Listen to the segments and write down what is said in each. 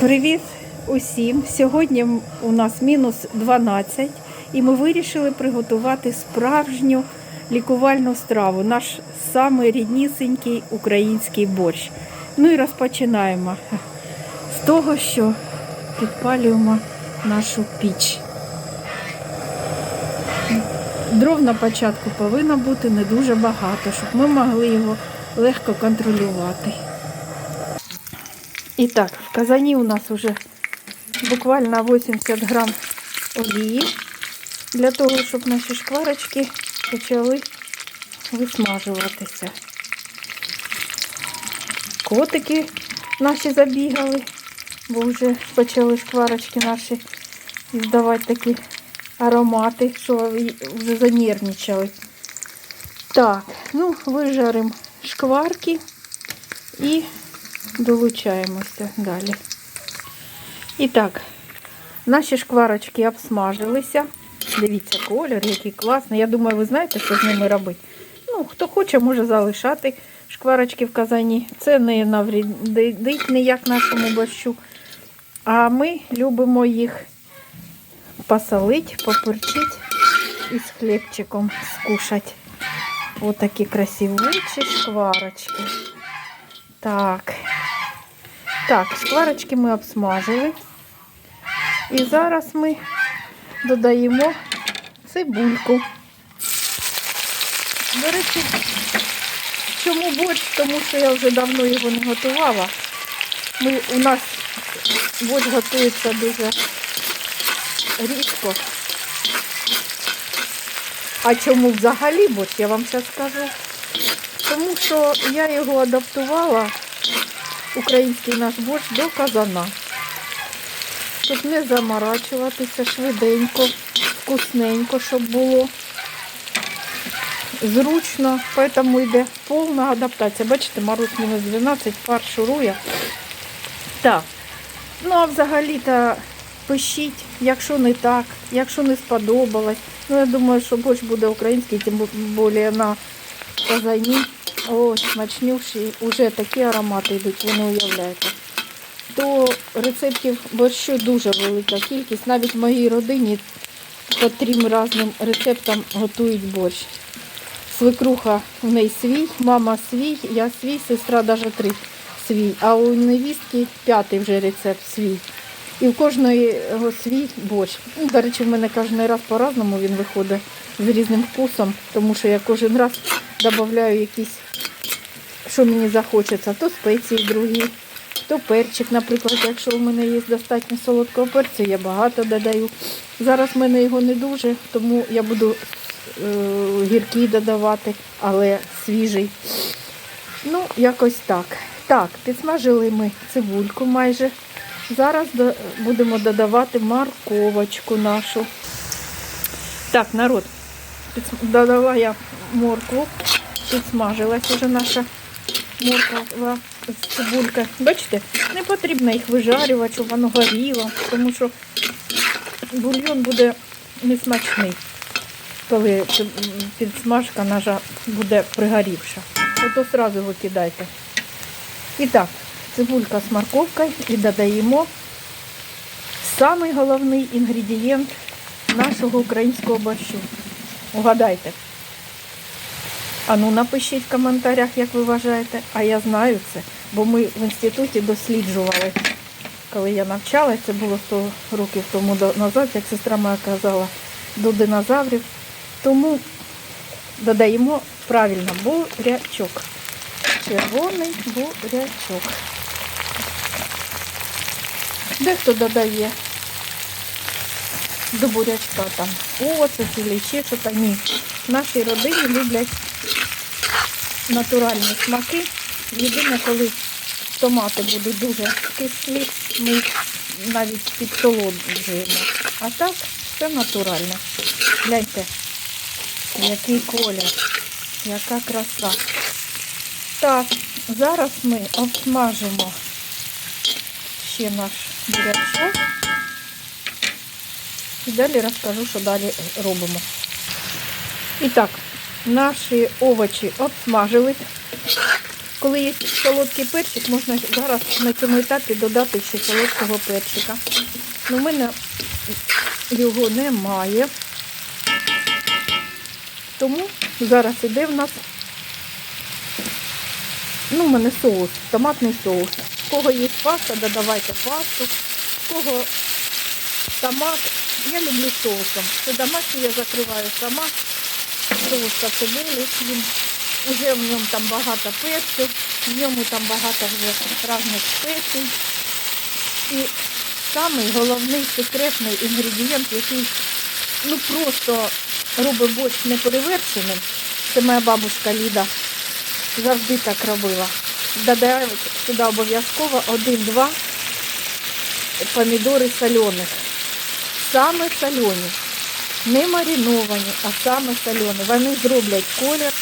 Привіт усім! Сьогодні у нас мінус 12 і ми вирішили приготувати справжню лікувальну страву, наш самий ріднісенький український борщ. Ну і розпочинаємо з того, що підпалюємо нашу піч. Дров на початку повинно бути не дуже багато, щоб ми могли його легко контролювати. І так, в казані у нас вже буквально 80 грам олії для того, щоб наші шкварочки почали висмажуватися. Котики наші забігали, бо вже почали шкварочки наші здавати такі аромати, що вже занервничали. Так, ну, вижаримо шкварки і долучаємося далі. І так, наші шкварочки обсмажилися. Дивіться, колір, який класний. Я думаю, ви знаєте, що з ними робити. Ну, хто хоче, може залишати шкварочки в казані. Це не навредить ніяк нашому борщу. А ми любимо їх посолити, поперчити і з хлібчиком скушати. Ось такі красивучі шкварочки. Так. Так, шкварочки ми обсмажили. І зараз ми додаємо цибульку. До речі, чому борщ? Тому що я вже давно його не готувала. Ми, у нас борщ готується дуже рідко. А чому взагалі борщ, я вам зараз скажу. Тому що я його адаптувала, український наш борщ, до казана. Щоб не заморачуватися швиденько, вкусненько, щоб було зручно, тому йде повна адаптація. Бачите, мороз мінус 12, пар шурує. Так, ну а взагалі-то пишіть, якщо не так, якщо не сподобалось. Ну, я думаю, що борщ буде український, тим більше на казані. Ось, смачнющі, вже такі аромати йдуть, ви не уявляєте. То рецептів борщу дуже велика кількість. Навіть в моїй родині по трьом різним рецептам готують борщ. Свекруха в неї свій, мама свій, я свій, сестра навіть три свій. А у невістки п'ятий вже рецепт свій. І в кожної свій борщ. Ну, До речі, в мене кожен раз по-разному він виходить з різним вкусом, тому що я кожен раз додаю якісь, що мені захочеться, то спеції другі, то перчик, наприклад, якщо в мене є достатньо солодкого перцю, я багато додаю. Зараз в мене його не дуже, тому я буду е, гіркий додавати, але свіжий. Ну, якось так. Так, підсмажили ми цибульку майже. Зараз будемо додавати морковочку нашу. Так, народ, додала я моркву, підсмажилась вже наша морква з цибулькою. Бачите, не потрібно їх вижарювати, щоб воно горіло, тому що бульйон буде несмачний, коли підсмажка наша буде пригорівша. Ото одразу викидайте. І так, цибулька з морковкою і додаємо самий головний інгредієнт нашого українського борщу. Угадайте. А ну напишіть в коментарях, як ви вважаєте. А я знаю це, бо ми в інституті досліджували. Коли я навчалася, це було 100 років тому назад, як сестра моя казала, до динозаврів. Тому додаємо правильно бурячок. Червоний бурячок. Дехто додає до бурячка там оцет чи ще що там. Ні. В нашій родині люблять натуральні смаки. Єдине, коли томати будуть дуже кислі, ми навіть підсолоджуємо. А так все натуральне. Гляньте, який колір, яка краса. Так, зараз ми обсмажимо ще наш бурячок. І далі розкажу, що далі робимо. І так, наші овочі обсмажились. Коли є солодкий перчик, можна зараз на цьому етапі додати ще солодкого перчика. Ну, у мене його немає. Тому зараз іде в нас ну, у мене соус, томатний соус. У кого є паста, додавайте пасту. У кого томат, я люблю соусом. Домашній я закриваю сама. Та цибулі. Він вже в ньому там багато перцю, в ньому там багато вже різних спецій. І самий головний секретний інгредієнт, який ну просто робить борщ неперевершеним, це моя бабушка Ліда завжди так робила. Додаємо сюди обов'язково один-два помідори солених. Саме солені. Не мариновані, а саме солені. Вони зроблять колір,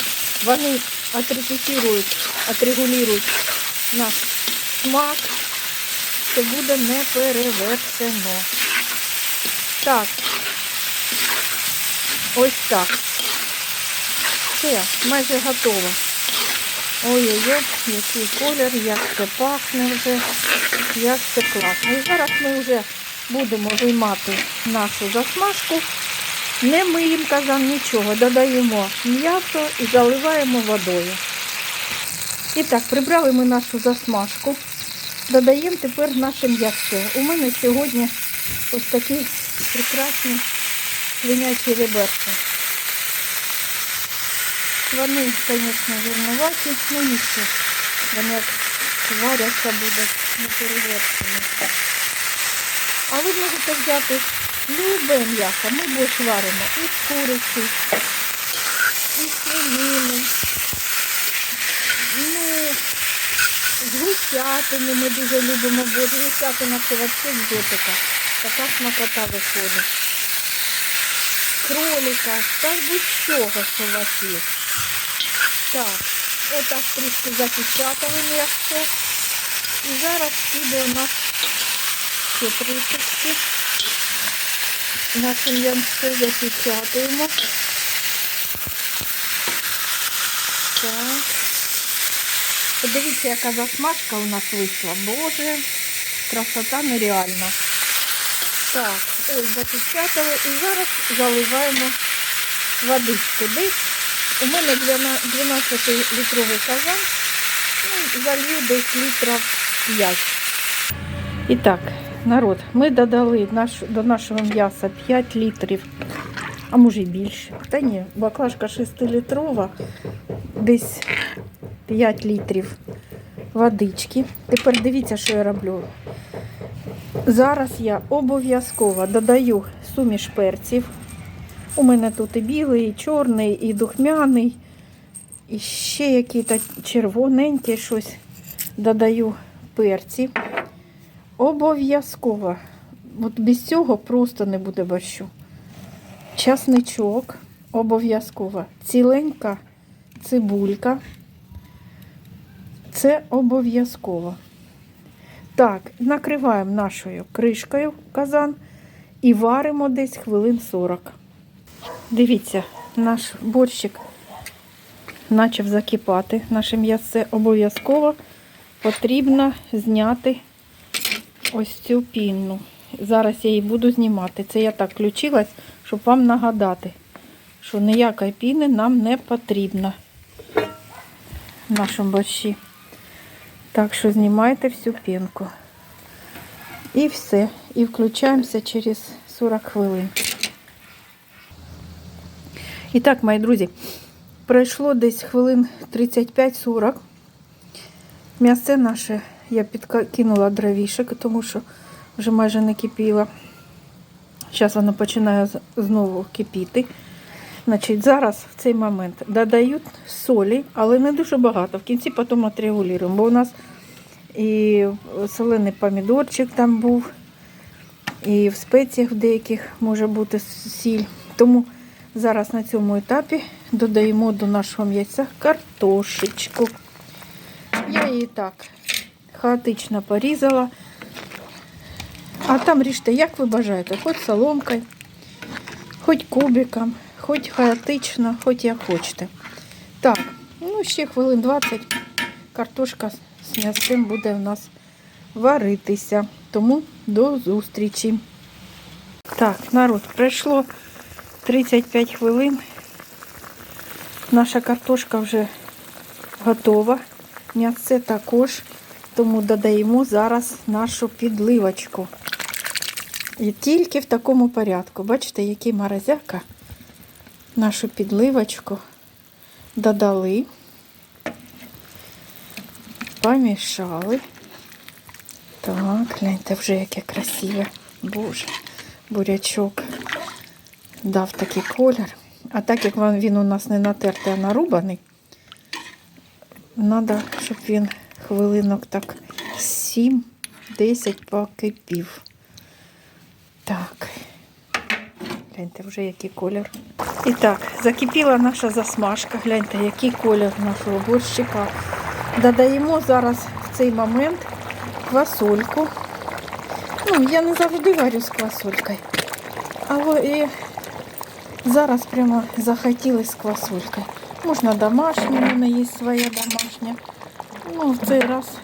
вони отрепетирують, отрегулюють наш смак. Це буде не перевершено. Так. Ось так. Все, майже готово. Ой-ой-ой, який колір, як це пахне вже, як це класно. І зараз ми вже будемо виймати нашу засмажку. Не миємо казан нічого, додаємо м'ясо і заливаємо водою. І так, прибрали ми нашу засмажку. Додаємо тепер наше м'ясо. У мене сьогодні ось такі прекрасні свинячі реберці. Вони, звісно, жирноваті, ну нічого. Вони як варяться будуть не перевершені. А ви можете взяти любе м'ясо. Ми борщ варимо і з куриці, і з свинини. Ну, з гусятини ми дуже любимо борщ. Гусятина це взагалі екзотика. Така смакота виходить. Кролика, та будь-чого, що у вас є. Так, отак трішки запечатали м'ясо. І зараз піде у нас ще трішечки. Наше м'ясо запечатуємо. Так. Подивіться, яка засмажка у нас вийшла. Боже, красота нереальна. Так, ось запечатали і зараз заливаємо водичку. Десь у мене 12-літровий казан, ну, залью десь літрів 5. І так, народ, ми додали наш, до нашого м'яса 5 літрів, а може й більше. Та ні, баклажка 6-літрова, десь 5 літрів водички. Тепер дивіться, що я роблю. Зараз я обов'язково додаю суміш перців. У мене тут і білий, і чорний, і духмяний, і ще який-то червоненький щось додаю перці. Обов'язково. От без цього просто не буде борщу. Часничок обов'язково. Ціленька цибулька. Це обов'язково. Так, накриваємо нашою кришкою казан і варимо десь хвилин 40. Дивіться, наш борщик почав закипати. Наше м'ясо обов'язково потрібно зняти ось цю пінну. Зараз я її буду знімати. Це я так включилась, щоб вам нагадати, що ніякої піни нам не потрібно в нашому борщі. Так що знімайте всю пінку. І все. І включаємося через 40 хвилин. І так, мої друзі, пройшло десь хвилин 35-40. М'ясце наше я підкинула дровішек, тому що вже майже не кипіло. Зараз воно починає знову кипіти. Значить, зараз в цей момент додають солі, але не дуже багато. В кінці потім отрегулюємо, бо у нас і солений помідорчик там був, і в спеціях деяких може бути сіль. Тому зараз на цьому етапі додаємо до нашого м'яса картошечку. Я її так хаотично порізала. А там ріжте, як ви бажаєте, хоч соломкою, хоч кубиком, хоч хаотично, хоч як хочете. Так, ну ще хвилин 20 картошка з м'ясом буде у нас варитися. Тому до зустрічі. Так, народ, пройшло 35 хвилин. Наша картошка вже готова. М'ясце також. Тому додаємо зараз нашу підливочку. І тільки в такому порядку. Бачите, який морозяка. Нашу підливочку додали, помішали. Так, гляньте, вже яке красиве. Боже, бурячок дав такий колір. А так як він- у нас не натертий, а нарубаний, треба, щоб він хвилинок так 7-10 покипів. Так. Гляньте, вже який колір. І так, закипіла наша засмажка. Гляньте, який колір нашого борщика. Додаємо зараз в цей момент квасольку. Ну, я не завжди варю з квасолькою. Але і зараз прямо захотілося з квасолькою. Можна домашню, у мене є своя домашня. Ну, цей раз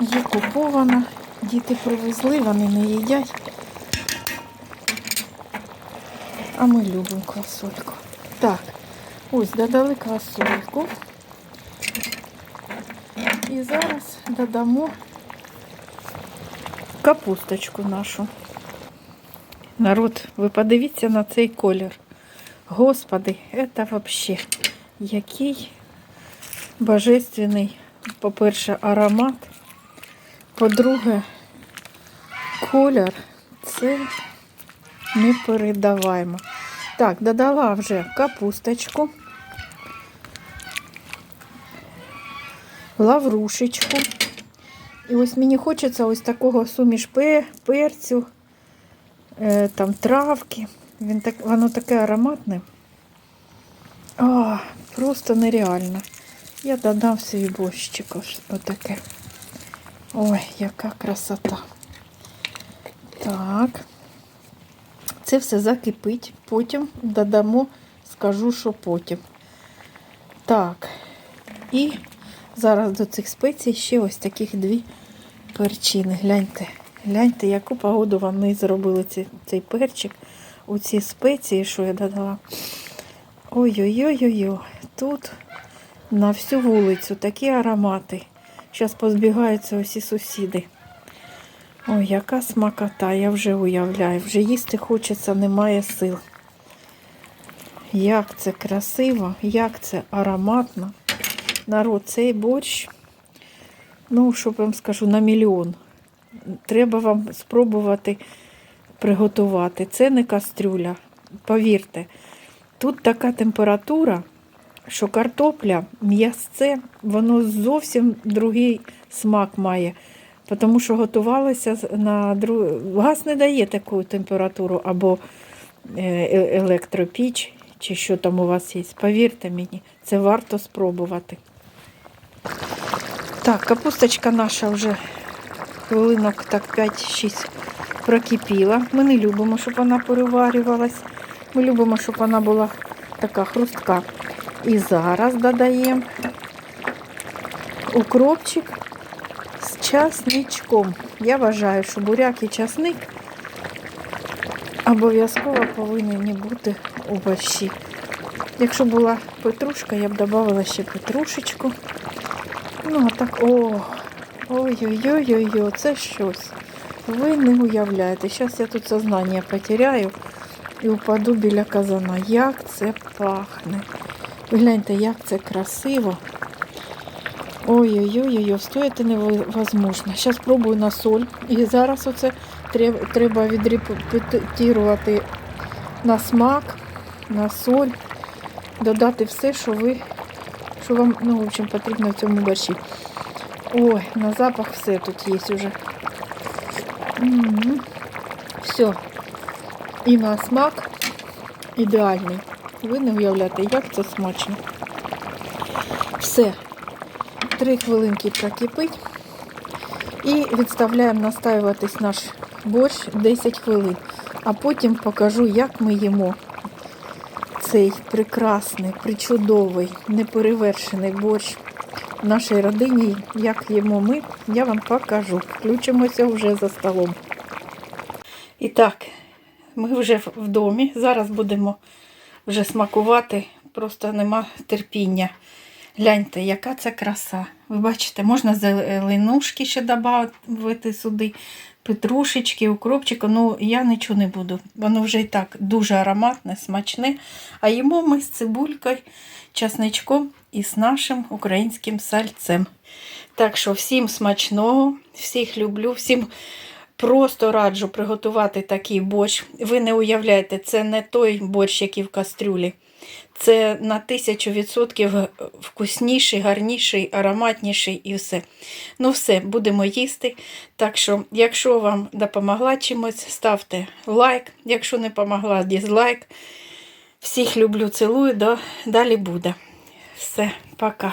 є купована. Діти привезли, вони не їдять. А ми любимо квасольку. Так, ось додали квасольку. І зараз додамо капусточку нашу. Народ, ви подивіться на цей колір. Господи, це взагалі який божественний, по-перше, аромат. По-друге, колір це непередаваємо. Так, додала вже капусточку, лаврушечку. І ось мені хочеться ось такого суміш перцю, е, там травки. Він так, воно таке ароматне. О, просто нереально. Я додам свій борщик отаке. Ой, яка красота. Так. Це все закипить. Потім додамо, скажу, що потім. Так. І зараз до цих спецій ще ось таких дві перчини. Гляньте. Гляньте, яку погоду вони зробили ці, цей перчик. У ці спеції, що я додала. Ой-ой-ой-ой-ой. Тут на всю вулицю такі аромати. Зараз позбігаються усі сусіди. Ой, яка смакота, я вже уявляю. Вже їсти хочеться, немає сил. Як це красиво, як це ароматно. Народ, цей борщ, ну, що вам скажу, на мільйон. Треба вам спробувати приготувати. Це не кастрюля. Повірте, тут така температура, що картопля, м'ясце, воно зовсім другий смак має. Тому що готувалося на друг... Газ не дає таку температуру або е, е- електропіч, чи що там у вас є. Повірте мені, це варто спробувати. Так, капусточка наша вже хвилинок так 5-6 прокипіла. Ми не любимо, щоб вона переварювалась. Ми любимо, щоб вона була така хрустка. І зараз додаємо укропчик з часничком. Я вважаю, що буряк і часник обов'язково повинні бути у борщі. Якщо була петрушка, я б додавала ще петрушечку. Ну, а так, о, ой-ой-ой-ой, це щось. Ви не уявляєте. Зараз я тут сознання потеряю і упаду біля казана. Як це пахне. Гляньте, як це красиво. Ой-ой-ой, стояти невозможно. Зараз пробую на соль. І зараз оце треба відрепетирувати на смак, на соль, додати все, що ви, що вам, ну, в общем, потрібно в цьому борщі. Ой, на запах все тут є вже. Все. І на смак ідеальний. Ви не уявляєте, як це смачно. Все. Три хвилинки прокипить. І відставляємо настаюватись наш борщ 10 хвилин. А потім покажу, як ми їмо цей прекрасний, причудовий, неперевершений борщ в нашій родині, як їмо ми, я вам покажу. Включимося вже за столом. І так, ми вже в- домі. Зараз будемо вже смакувати. Просто нема терпіння. Гляньте, яка це краса. Ви бачите, можна зеленушки ще додати сюди, петрушечки, укропчика. Ну, я нічого не буду. Воно вже і так дуже ароматне, смачне. А їмо ми з цибулькою, часничком і з нашим українським сальцем. Так що всім смачного, всіх люблю, всім просто раджу приготувати такий борщ. Ви не уявляєте, це не той борщ, який в кастрюлі. Це на тисячу відсотків вкусніший, гарніший, ароматніший і все. Ну все, будемо їсти. Так що, якщо вам допомогла чимось, ставте лайк. Якщо не допомогла, дізлайк. Всіх люблю, цілую, далі буде. Все, пока.